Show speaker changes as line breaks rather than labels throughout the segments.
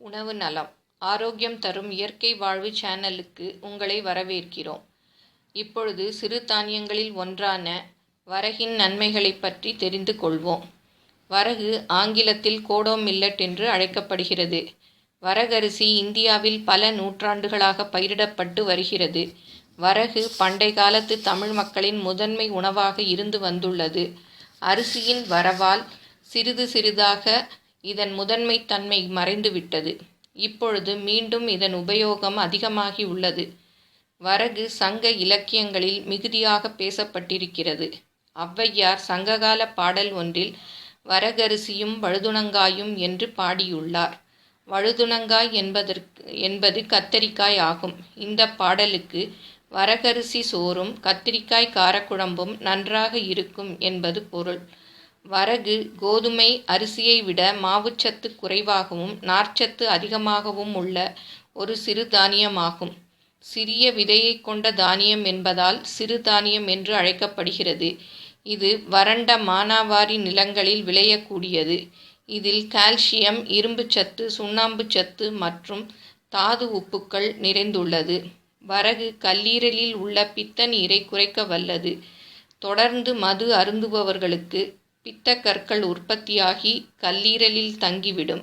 உணவு நலம். ஆரோக்கியம் தரும் இயற்கை வாழ்வு சேனலுக்கு உங்களை வரவேற்கிறோம். இப்பொழுது சிறுதானியங்களில் ஒன்றான வரகின் நன்மைகளைப் பற்றி தெரிந்து கொள்வோம். வரகு ஆங்கிலத்தில் கோடோ மில்லட் என்று அழைக்கப்படுகிறது. வரகரிசி இந்தியாவில் பல நூற்றாண்டுகளாக பயிரிடப்பட்டு வருகிறது. வரகு பண்டை காலத்து தமிழ் மக்களின் முதன்மை உணவாக இருந்து வந்துள்ளது. அரிசியின் வரவால் சிறிது சிறிதாக இதன் முதன்மை தன்மை மறைந்துவிட்டது. இப்பொழுது மீண்டும் இதன் உபயோகம் அதிகமாகி உள்ளது வரகு சங்க இலக்கியங்களில் மிகுதியாக பேசப்பட்டிருக்கிறது. ஔவையார் சங்ககால பாடல் ஒன்றில் வரகரிசியும் வழுதுணங்காயும் என்று பாடியுள்ளார். வழுதுணங்காய் என்பதற்கு என்பது கத்தரிக்காய் ஆகும். இந்த பாடலுக்கு வரகரிசி சோறும் கத்திரிக்காய் காரக்குழம்பும் நன்றாக இருக்கும் என்பது பொருள். வரகு கோதுமை அரிசியை விட மாவுச்சத்து குறைவாகவும் நார்ச்சத்து அதிகமாகவும் உள்ள ஒரு சிறு தானியமாகும். சிறிய விதையை கொண்ட தானியம் என்பதால் சிறு தானியம் என்று அழைக்கப்படுகிறது. இது வறண்ட மானாவாரி நிலங்களில் விளையக்கூடியது. இதில் கால்சியம் இரும்புச்சத்து சுண்ணாம்புச்சத்து மற்றும் தாது உப்புக்கள் நிறைந்துள்ளது. வரகு கல்லீரலில் உள்ள பித்த நீரை குறைக்க வல்லது. தொடர்ந்து மது அருந்துபவர்களுக்கு பித்தக்கற்கள் உற்பத்தியாகி கல்லீரலில் தங்கிவிடும்.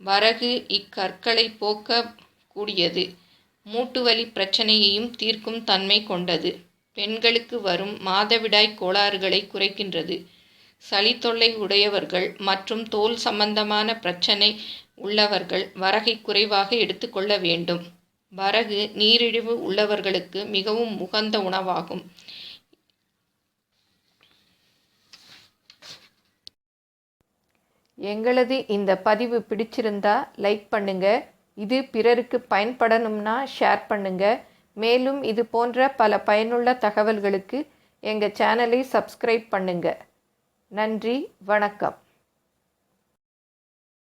வரகு இக்கற்களை போக்க கூடியது மூட்டுவலி பிரச்சனையையும் தீர்க்கும் தன்மை கொண்டது. பெண்களுக்கு வரும் மாதவிடாய் கோளாறுகளை குறைக்கின்றது. சளித்தொல்லை உடையவர்கள் மற்றும் தோல் சம்பந்தமான பிரச்சனை உள்ளவர்கள் வரகை குறைவாக எடுத்துக்கொள்ள வேண்டும். வரகு நீரிழிவு உள்ளவர்களுக்கு மிகவும் உகந்த உணவாகும். எங்களது இந்த பதிவு பிடிச்சிருந்தா லைக் பண்ணுங்க. இது பிறருக்கு பயன்படணும்னா ஷேர் பண்ணுங்க. மேலும் இது போன்ற பல பயனுள்ள தகவல்களுக்கு எங்கள் சேனலை சப்ஸ்கிரைப் பண்ணுங்க. நன்றி வணக்கம்.